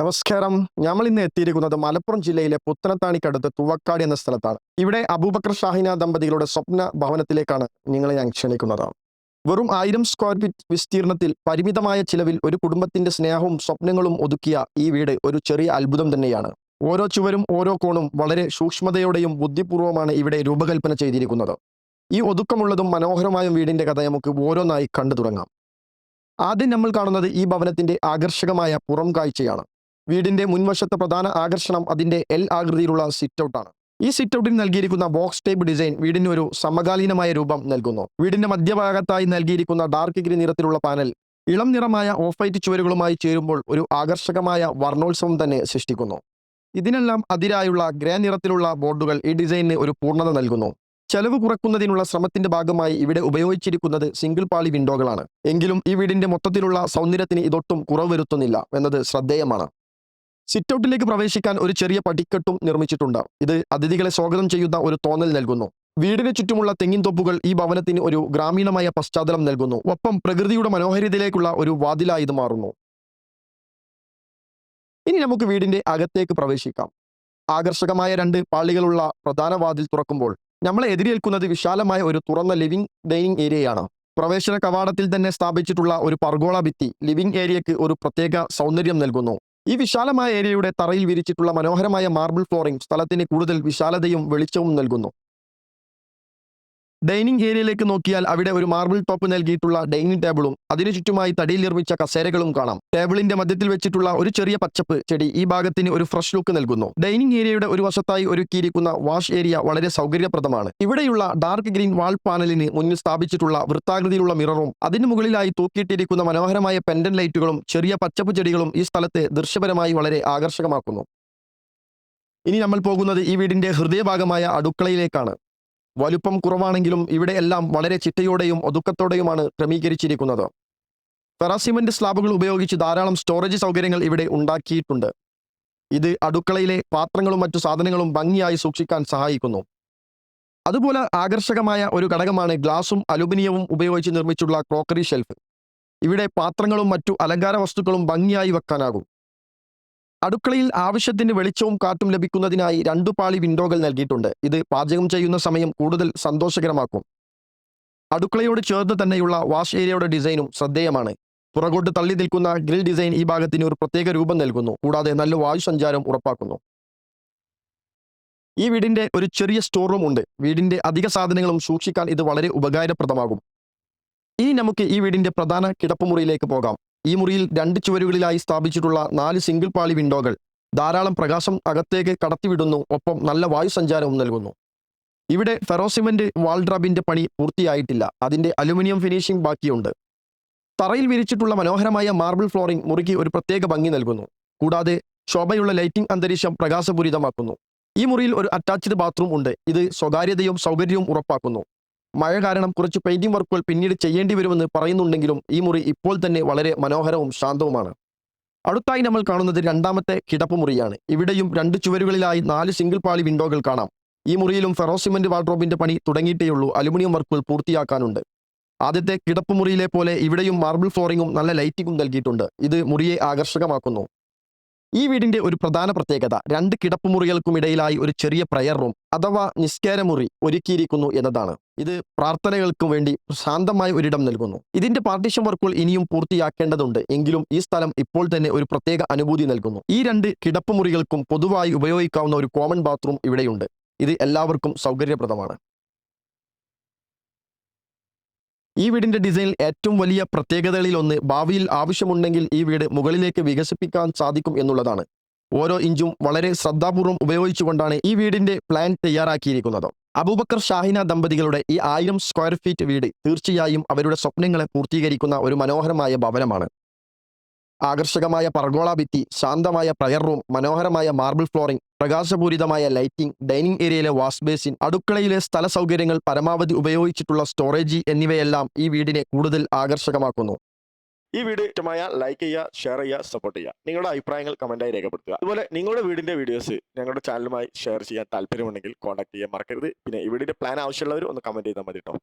നമസ്കാരം. നമ്മൾ ഇന്ന് എത്തിയിരിക്കുന്നത് മലപ്പുറം ജില്ലയിലെ പുത്തനത്താണിക്കടുത്ത് തുവക്കാട് എന്ന സ്ഥലത്താണ്. ഇവിടെ അബൂബക്കർ ഷാഹിന ദമ്പതികളുടെ സ്വപ്ന ഭവനത്തിലേക്കാണ് നിങ്ങളെ ഞാൻ ക്ഷണിക്കുന്നത്. വെറും ആയിരം സ്ക്വയർ ഫീറ്റ് വിസ്തീർണത്തിൽ പരിമിതമായ ചിലവിൽ ഒരു കുടുംബത്തിന്റെ സ്നേഹവും സ്വപ്നങ്ങളും ഒതുക്കിയ ഈ വീട് ഒരു ചെറിയ അത്ഭുതം തന്നെയാണ്. ഓരോ ചുവരും ഓരോ കോണും വളരെ സൂക്ഷ്മതയോടെയും ബുദ്ധിപൂർവമാണ് ഇവിടെ രൂപകൽപ്പന ചെയ്തിരിക്കുന്നത്. ഈ ഒതുക്കമുള്ളതും മനോഹരമായ വീടിന്റെ കഥ നമുക്ക് ഓരോന്നായി കണ്ടു തുടങ്ങാം ആദ്യം നമ്മൾ കാണുന്നത് ഈ ഭവനത്തിന്റെ ആകർഷകമായ പുറം കാഴ്ചയാണ്. വീടിന്റെ മുൻവശത്തെ പ്രധാന ആകർഷണം അതിന്റെ എൽ ആകൃതിയിലുള്ള സിറ്റ് ഔട്ടാണ് ഈ സിറ്റ് ഔട്ടിൽ നൽകിയിരിക്കുന്ന ബോക്സ് ടൈപ്പ് ഡിസൈൻ വീടിന് ഒരു സമകാലീനമായ രൂപം നൽകുന്നു. വീടിന്റെ മധ്യഭാഗത്തായി നൽകിയിരിക്കുന്ന ഡാർക്ക് ഗ്രീൻ നിറത്തിലുള്ള പാനൽ ഇളം നിറമായ ഓഫ് വൈറ്റ് ചുവരുകളുമായി ചേരുമ്പോൾ ഒരു ആകർഷകമായ വർണോത്സവം തന്നെ സൃഷ്ടിക്കുന്നു. ഇതിനെല്ലാം അതിരായുള്ള ഗ്രേ നിറത്തിലുള്ള ബോർഡുകൾ ഈ ഡിസൈനിന് ഒരു പൂർണത നൽകുന്നു. ചെലവ് കുറക്കുന്നതിനുള്ള ശ്രമത്തിന്റെ ഭാഗമായി ഇവിടെ ഉപയോഗിച്ചിരിക്കുന്നത് സിംഗിൾ പാളി വിൻഡോകളാണ് എങ്കിലും ഈ വീടിന്റെ മൊത്തത്തിലുള്ള സൗന്ദര്യത്തിന് ഇതൊട്ടും കുറവ് വരുത്തുന്നില്ല എന്നത് ശ്രദ്ധേയമാണ്. സിറ്റ് ഔട്ടിലേക്ക് പ്രവേശിക്കാൻ ഒരു ചെറിയ പടിക്കെട്ടും നിർമ്മിച്ചിട്ടുണ്ട്. ഇത് അതിഥികളെ സ്വാഗതം ചെയ്യുന്ന ഒരു തോന്നൽ നൽകുന്നു. വീടിന് ചുറ്റുമുള്ള തെങ്ങിൻ തോപ്പുകൾ ഈ ഭവനത്തിന് ഒരു ഗ്രാമീണമായ പശ്ചാത്തലം നൽകുന്നു. ഒപ്പം പ്രകൃതിയുടെ മനോഹരിതയിലേക്കുള്ള ഒരു വാതിലായി ഇത് മാറുന്നു. ഇനി നമുക്ക് വീടിന്റെ അകത്തേക്ക് പ്രവേശിക്കാം. ആകർഷകമായ രണ്ട് പാളികളുള്ള പ്രധാന വാതിൽ തുറക്കുമ്പോൾ നമ്മളെ എതിരേൽക്കുന്നത് വിശാലമായ ഒരു തുറന്ന ലിവിംഗ് ഡൈനിങ് ഏരിയയാണ്. പ്രവേശന കവാടത്തിൽ തന്നെ സ്ഥാപിച്ചിട്ടുള്ള ഒരു പർഗോള ഭിത്തി ലിവിംഗ് ഏരിയയ്ക്ക് ഒരു പ്രത്യേക സൗന്ദര്യം നൽകുന്നു. ഈ വിശാലമായ ഏരിയയുടെ തറയിൽ വിരിച്ചിട്ടുള്ള മനോഹരമായ മാർബിൾ ഫ്ലോറിംഗ് സ്ഥലത്തിന് കൂടുതൽ വിശാലതയും വെളിച്ചവും നൽകുന്നു. ഡൈനിങ് ഏരിയയിലേക്ക് നോക്കിയാൽ അവിടെ ഒരു മാർബിൾ ടോപ്പ് നൽകിയിട്ടുള്ള ഡൈനിങ് ടേബിളും അതിനു ചുറ്റുമായി തടിയിൽ നിർമ്മിച്ച കസേരകളും കാണാം. ടേബിളിന്റെ മധ്യത്തിൽ വെച്ചിട്ടുള്ള ഒരു ചെറിയ പച്ചപ്പ് ചെടി ഈ ഭാഗത്തിന് ഒരു ഫ്രഷ് ലുക്ക് നൽകുന്നു. ഡൈനിങ് ഏരിയയുടെ ഒരു വശത്തായി ഒരുക്കിയിരിക്കുന്ന വാഷ് ഏരിയ വളരെ സൗകര്യപ്രദമാണ്. ഇവിടെയുള്ള ഡാർക്ക് ഗ്രീൻ വാൾ പാനലിന് മുന്നിൽ സ്ഥാപിച്ചിട്ടുള്ള വൃത്താകൃതിയിലുള്ള മിററും അതിന് മുകളിലായി തൂക്കിയിട്ടിരിക്കുന്ന മനോഹരമായ പെൻഡൻ ലൈറ്റുകളും ചെറിയ പച്ചപ്പ് ചെടികളും ഈ സ്ഥലത്തെ ദൃശ്യപരമായി വളരെ ആകർഷകമാക്കുന്നു. ഇനി നമ്മൾ പോകുന്നത് ഈ വീടിന്റെ ഹൃദയഭാഗമായ അടുക്കളയിലേക്കാണ്. വലുപ്പം കുറവാണെങ്കിലും ഇവിടെ എല്ലാം വളരെ ചിട്ടയോടെയും ഒതുക്കത്തോടെയുമാണ് ക്രമീകരിച്ചിരിക്കുന്നത്. ഫെറാസിമെന്റ് സ്ലാബുകൾ ഉപയോഗിച്ച് ധാരാളം സ്റ്റോറേജ് സൗകര്യങ്ങൾ ഇവിടെ ഉണ്ടാക്കിയിട്ടുണ്ട്. ഇത് അടുക്കളയിലെ പാത്രങ്ങളും മറ്റു സാധനങ്ങളും ഭംഗിയായി സൂക്ഷിക്കാൻ സഹായിക്കുന്നു. അതുപോലെ ആകർഷകമായ ഒരു ഘടകമാണ് ഗ്ലാസും അലുമിനിയവും ഉപയോഗിച്ച് നിർമ്മിച്ചുള്ള ക്രോക്കറി ഷെൽഫ്. ഇവിടെ പാത്രങ്ങളും മറ്റു അലങ്കാര വസ്തുക്കളും ഭംഗിയായി വെക്കാനാകും. അടുക്കളയിൽ ആവശ്യത്തിന് വെളിച്ചവും കാറ്റും ലഭിക്കുന്നതിനായി രണ്ടു പാളി വിൻഡോകൾ നൽകിയിട്ടുണ്ട്. ഇത് പാചകം ചെയ്യുന്ന സമയം കൂടുതൽ സന്തോഷകരമാക്കും. അടുക്കളയോട് ചേർന്ന് തന്നെയുള്ള വാഷ് ഏരിയയുടെ ഡിസൈനും ശ്രദ്ധേയമാണ്. പുറകോട്ട് തള്ളി നിൽക്കുന്ന ഗ്രിൽ ഡിസൈൻ ഈ ഭാഗത്തിന് ഒരു പ്രത്യേക രൂപം നൽകുന്നു. കൂടാതെ നല്ല വായു സഞ്ചാരം ഉറപ്പാക്കുന്നു. ഈ വീടിന്റെ ഒരു ചെറിയ സ്റ്റോർ റൂം ഉണ്ട്. വീടിന്റെ അധിക സാധനങ്ങളും സൂക്ഷിക്കാൻ ഇത് വളരെ ഉപകാരപ്രദമാകും. ഇനി നമുക്ക് ഈ വീടിന്റെ പ്രധാന കിടപ്പുമുറിയിലേക്ക് പോകാം. ഈ മുറിയിൽ രണ്ട് ചുവരുകളിലായി സ്ഥാപിച്ചിട്ടുള്ള നാല് സിംഗിൾ പാളി വിൻഡോകൾ ധാരാളം പ്രകാശം അകത്തേക്ക് കടത്തിവിടുന്നു ഒപ്പം നല്ല വായു സഞ്ചാരവും നൽകുന്നു. ഇവിടെ ഫെറോസിമെന്റ് വാൾഡ്രബിന്റെ പണി പൂർത്തിയായിട്ടില്ല അതിന്റെ അലുമിനിയം ഫിനിഷിംഗ് ബാക്കിയുണ്ട്. തറയിൽ വിരിച്ചിട്ടുള്ള മനോഹരമായ മാർബിൾ ഫ്ലോറിംഗ് മുറിക്ക് ഒരു പ്രത്യേക ഭംഗി നൽകുന്നു കൂടാതെ ശോഭയുള്ള ലൈറ്റിംഗ് അന്തരീക്ഷം പ്രകാശപൂരിതമാക്കുന്നു. ഈ മുറിയിൽ ഒരു അറ്റാച്ച്ഡ് ബാത്റൂം ഉണ്ട് ഇത് സ്വകാര്യതയും സൗകര്യവും ഉറപ്പാക്കുന്നു. മഴ കാരണം കുറച്ച് പെയിന്റിംഗ് വർക്കുകൾ പിന്നീട് ചെയ്യേണ്ടി വരുമെന്ന് പറയുന്നുണ്ടെങ്കിലും ഈ മുറി ഇപ്പോൾ തന്നെ വളരെ മനോഹരവും ശാന്തവുമാണ്. അടുത്തായി നമ്മൾ കാണുന്നത് രണ്ടാമത്തെ കിടപ്പ് മുറിയാണ്. ഇവിടെയും രണ്ട് ചുവരുകളിലായി നാല് സിംഗിൾ പാളി വിൻഡോകൾ കാണാം. ഈ മുറിയിലും ഫെറോസിമെന്റ് വാർഡ്രോബിന്റെ പണി തുടങ്ങിയിട്ടേയുള്ളൂ അലുമിനിയം വർക്കുകൾ പൂർത്തിയാക്കാനുണ്ട്. ആദ്യത്തെ കിടപ്പ് മുറിയിലെ പോലെ ഇവിടെയും മാർബിൾ ഫ്ലോറിങ്ങും നല്ല ലൈറ്റിംഗും നൽകിയിട്ടുണ്ട്. ഇത് മുറിയെ ആകർഷകമാക്കുന്നു. ഈ വീടിന്റെ ഒരു പ്രധാന പ്രത്യേകത രണ്ട് കിടപ്പ് മുറികൾക്കും ഇടയിലായി ഒരു ചെറിയ പ്രയർ റൂം അഥവാ നിസ്കാരമുറി ഒരുക്കിയിരിക്കുന്നു എന്നതാണ്. ഇത് പ്രാർത്ഥനകൾക്കും വേണ്ടി ശാന്തമായ ഒരിടം നൽകുന്നു. ഇതിന്റെ പാർട്ടീഷൻ വർക്കുകൾ ഇനിയും പൂർത്തിയാക്കേണ്ടതുണ്ട്. എങ്കിലും ഈ സ്ഥലം ഇപ്പോൾ തന്നെ ഒരു പ്രത്യേക അനുഭൂതി നൽകുന്നു. ഈ രണ്ട് കിടപ്പുമുറികൾക്കും പൊതുവായി ഉപയോഗിക്കാവുന്ന ഒരു കോമൺ ബാത്റൂം ഇവിടെയുണ്ട്. ഇത് എല്ലാവർക്കും സൗകര്യപ്രദമാണ്. ഈ വീടിന്റെ ഡിസൈനിൽ ഏറ്റവും വലിയ പ്രത്യേകതകളിൽ ഒന്ന് ഭാവിയിൽ ആവശ്യമുണ്ടെങ്കിൽ ഈ വീട് മുകളിലേക്ക് വികസിപ്പിക്കാൻ സാധിക്കും എന്നുള്ളതാണ്. ഓരോ ഇഞ്ചും വളരെ ശ്രദ്ധാപൂർവം ഉപയോഗിച്ചുകൊണ്ടാണ് ഈ വീടിന്റെ പ്ലാൻ തയ്യാറാക്കിയിരിക്കുന്നത്. അബൂബക്കർ ഷാഹിന ദമ്പതികളുടെ ഈ ആയിരം സ്ക്വയർ ഫീറ്റ് വീട് തീർച്ചയായും അവരുടെ സ്വപ്നങ്ങളെ പൂർത്തീകരിക്കുന്ന ഒരു മനോഹരമായ ഭവനമാണ്. ആകർഷകമായ പർഗോള ഭിത്തി ശാന്തമായ പ്രയർ റൂം മനോഹരമായ മാർബിൾ ഫ്ലോറിംഗ് പ്രകാശപൂരിതമായ ലൈറ്റിംഗ് ഡൈനിങ് ഏരിയയിലെ വാഷ് ബേസിൻ അടുക്കളയിലെ സ്ഥല സൗകര്യങ്ങൾ പരമാവധി ഉപയോഗിച്ചിട്ടുള്ള സ്റ്റോറേജ് എന്നിവയെല്ലാം ഈ വീടിനെ കൂടുതൽ ആകർഷകമാക്കുന്നു. ഈ വീഡിയോ ഇഷ്ടമായ ലൈക്ക് ചെയ്യുക ഷെയർ ചെയ്യുക സപ്പോർട്ട് ചെയ്യുക. നിങ്ങളുടെ അഭിപ്രായങ്ങൾ കമന്റായി രേഖപ്പെടുത്തുക. അതുപോലെ നിങ്ങളുടെ വീടിന്റെ വീഡിയോസ് ഞങ്ങളുടെ ചാനലുമായി ഷെയർ ചെയ്യാൻ താല്പര്യമുണ്ടെങ്കിൽ കോൺടാക്ട് ചെയ്യാൻ മറക്കരുത്. പിന്നെ ഈ വീടിന്റെ പ്ലാൻ ആവശ്യമുള്ളവർ ഒന്ന് കമന്റ് ചെയ്താൽ മതി കേട്ടോ